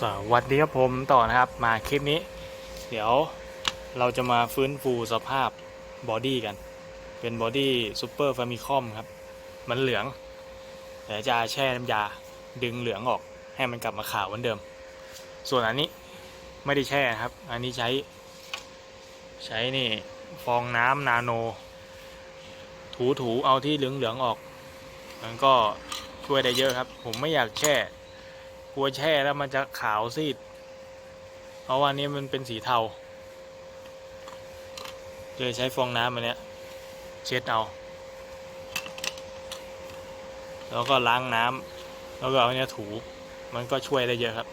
สวัสดีครับผมต่อนะครับมาคลิปนี้ เดี๋ยวเราจะมาฟื้นฟูสภาพบอดี้กัน เป็นบอดี้ซูเปอร์ฟามิคอมครับ มันเหลืองเดี๋ยวจะแช่น้ำยาดึงเหลืองออกให้มันกลับมาขาวเหมือนเดิม ส่วนอันนี้ไม่ได้แช่ครับ อันนี้ใช้ ใช้นี่ฟองน้ำนาโน ถูถูๆเอาที่เหลืองเหลืองๆออก มันก็ช่วยได้เยอะครับ ผมไม่อยากแช่ กลัวแช่แล้วมันจะขาวซีด เพราะว่านี้มันเป็นสีเทาเลยใช้ฟองน้ำอันเนี้ย เช็ดเอา แล้วก็ล้างน้ำแล้วก็เอาเนี้ยถู มันก็ช่วยได้เยอะครับ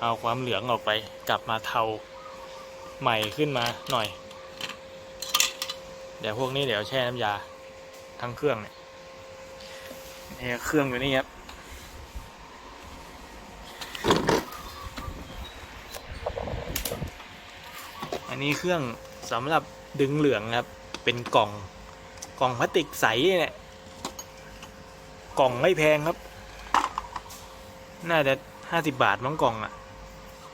เอาความเหลืองออกไป กลับมาเทาใหม่ขึ้นมาหน่อย เดี๋ยวพวกนี้เดี๋ยวแช่น้ำยาทั้งเครื่องเนี่ยเครื่องอยู่นี่ครับ นี้เครื่องสำหรับดึงเหลืองครับ เป็นกล่องกล่องพลาสติกใสเนี่ยกล่องไม่แพงครับ น่าจะห้าสิบบาทมั้งกล่องอะ่ะ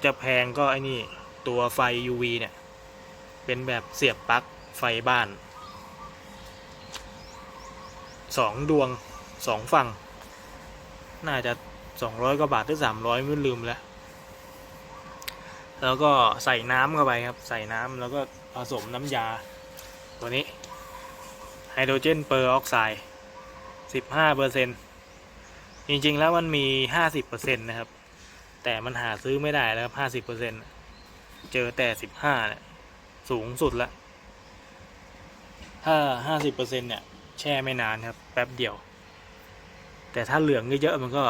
จะแพงก็ไอ้นี่ตัวไฟ UV เนี่ย เป็นแบบเสียบปลั๊กไฟบ้านสองดวงสองฝั่ง น่าจะสองร้อยกว่าบาทหรือสามร้อยไม่ลืมแล้ว แล้วก็ใส่น้ำเข้าไปครับ ใส่น้ำแล้วก็ผสมน้ำยา ตัวนี้ไฮโดรเจนเปอร์ออกไซด์15เปอร์เซ็นจริงๆแล้วมันมี 50เปอร์เซ็นนะครับ แต่มันหาซื้อไม่ได้แล้วครับ50เปอร์เซ็นเจอแต่ 15เนี่ยสูงสุดละถ้า 50เปอร์เซ็นเนี่ยแช่ไม่นานครับ แป๊บเดียว แต่ถ้าเหลืองเยอะๆมันก็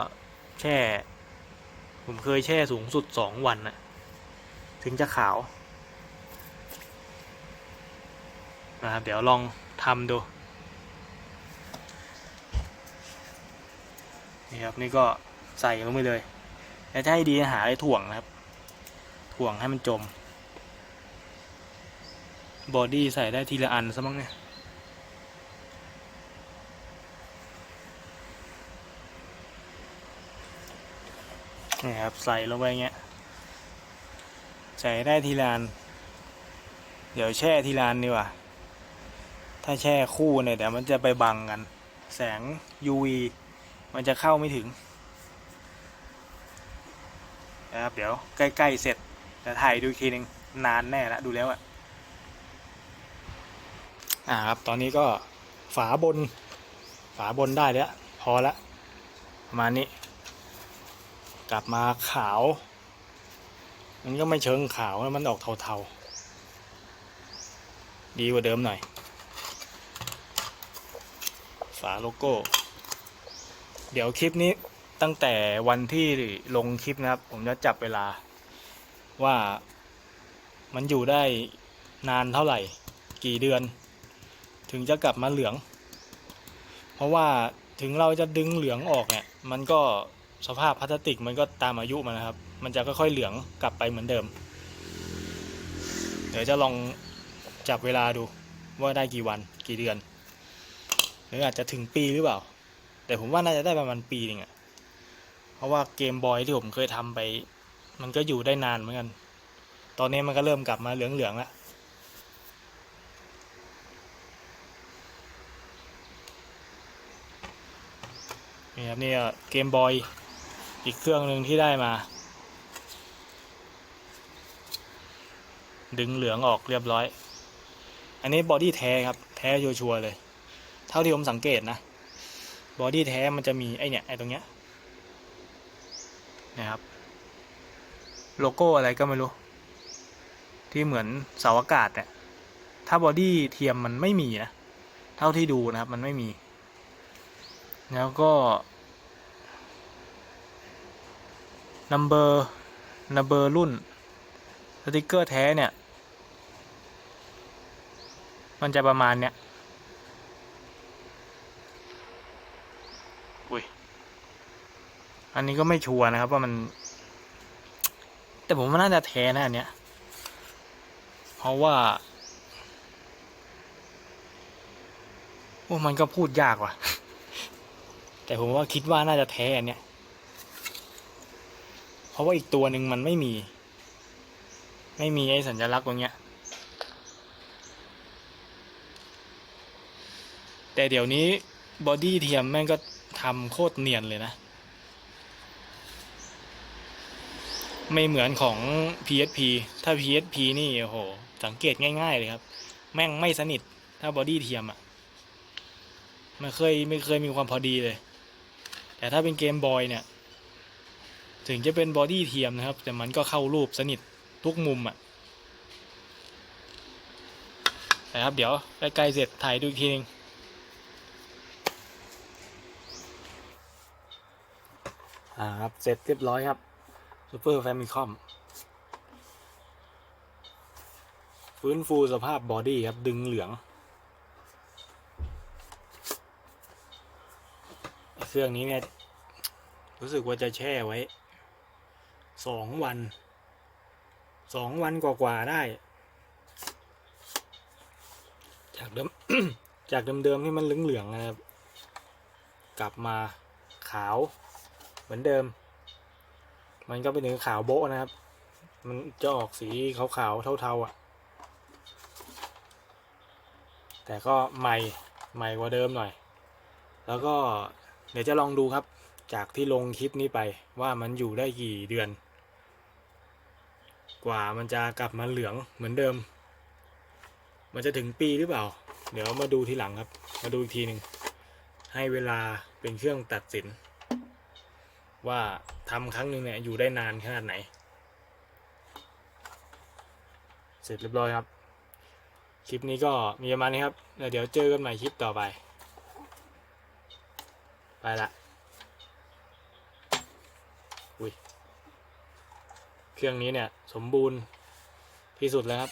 แช่ ผมเคยแช่สูงสุด 2 วันนะ ถึงจะขาวนะครับเดี๋ยวลองทำดูนี่ครับนี่ก็ใส่ลงไปเลย แล้วจะให้ดีหาไอ้ถ่วงนะครับ ถ่วงให้มันจม บอดี้ใส่ได้ทีละอันซะมั้งเนี่ยนี่ครับใส่ลงไปอย่างเงี้ย ใส่ได้ทีลาน เดี๋ยวแช่ทีลานดีกว่า ถ้าแช่คู่เนี่ยเดี๋ยวมันจะไปบังกัน แสง UV มันจะเข้าไม่ถึงนะครับเดี๋ยวใกล้ ๆ เสร็จจะถ่ายดูทีหนึ่งนานแน่ละดูแล้วอะอ่าครับตอนนี้ก็ฝาบน ฝาบนได้แล้ว พอละประมาณนี้ กลับมาขาว มันก็ไม่เชิงขาวมันออกเทาๆ ดีกว่าเดิมหน่อย ฝาโลโก้ เดี๋ยวคลิปนี้ตั้งแต่วันที่ลงคลิปนะครับ ผมจะจับเวลาว่ามันอยู่ได้นานเท่าไหร่ กี่เดือน ถึงจะกลับมาเหลือง เพราะว่าถึงเราจะดึงเหลืองออกเนี่ย มันก็ สภาพพลาสติกมันก็ตามอายุมันนะครับ มันจะค่อยๆเหลืองกลับไปเหมือนเดิม เดี๋ยวจะลองจับเวลาดูว่าได้กี่วันกี่เดือน หรืออาจจะถึงปีหรือเปล่า แต่ผมว่าน่าจะได้ประมาณปีหนึงอะเพราะว่าเกมบอยที่ผมเคยทำไป มันก็อยู่ได้นานเหมือนกัน ตอนนี้มันก็เริ่มกลับมาเหลืองๆแล้วนี่ครับนี่เกมบอย อีกเครื่องหนึ่งที่ได้มา ดึงเหลืองออกเรียบร้อย อันนี้บอดี้แท้ครับ แท้ชัวร์เลย เท่าที่ผมสังเกตนะ บอดี้แท้มันจะมีไอเนี่ยไอตรงเนี้ยนะครับ โลโก้อะไรก็ไม่รู้ ที่เหมือนเสาอากาศเนี่ยถ้าบอดี้เทียมมันไม่มีนะ เท่าที่ดูนะครับ มันไม่มี แล้วก็ นัมเบอร์นัมเบอร์รุ่นสติกเกอร์แท้เนี่ย มันจะประมาณเนี้ยอุ้ยอันนี้ก็ไม่ชัวร์นะครับว่ามัน แต่ผมว่าน่าจะแท้นะอันเนี้ยเพราะว่าโอ้มันก็พูดยากว่ะ แต่ผมว่าคิดว่าน่าจะแท้อันเนี้ยเพ ราะว่าอีกตัวหนึ่งมันไม่มี ไม่มีไอ้สัญลักษณ์ตรงเนี้ย แต่เดี๋ยวนี้บอดี้เทียมแม่งก็ทำโคตรเนียนเลยนะ ไม่เหมือนของ PSP ถ้า PSP นี่โอ้โห สังเกตง่าย ๆ เลยครับ แม่งไม่สนิท ถ้าบอดี้เทียมอะ่ะไม่เคยไม่เคยมีความพอดีเลย แต่ถ้าเป็นเกมบอยเนี่ย ถึงจะเป็นบอดี้เทียมนะครับ แต่มันก็เข้ารูปสนิททุกมุมอะ่ะนะครับ เดี๋ยวใกล้ๆเสร็จถ่ายดูอีกทีนึงอ่าครับเสร็จเรียบร้อยครับซูเปอร์แฟมิคอมฟื้นฟูสภาพบอดี้ครับ ดึงเหลือง เครื่องนี้เนี่ย รู้สึกว่าจะแช่ไว้ สองวันสองวันกว่าๆได้ จากเดิมจากเดิมๆที่มันเหลืองๆนะครับ กลับมาขาวเหมือนเดิม มันก็เป็นเนื้อขาวโบะนะครับ มันจะออกสีขาวๆเทาๆอะ แต่ก็ใหม่ใหม่กว่าเดิมหน่อย แล้วก็เดี๋ยวจะลองดูครับ จากที่ลงคลิปนี้ไปว่ามันอยู่ได้กี่เดือน กว่ามันจะกลับมาเหลืองเหมือนเดิม มันจะถึงปีหรือเปล่า เดี๋ยวมาดูทีหลังครับ มาดูอีกทีหนึ่งให้เวลาเป็นเครื่องตัดสิน ว่าทำครั้งหนึ่งเนี่ยอยู่ได้นานขนาดไหน เสร็จเรียบร้อยครับ คลิปนี้ก็มีประมาณนี้ครับแล้วเดี๋ยวเจอกันใหม่คลิปต่อไป ไปละ อุ้ย เครื่องนี้เนี่ยสมบูรณ์ที่สุดแล้วครับ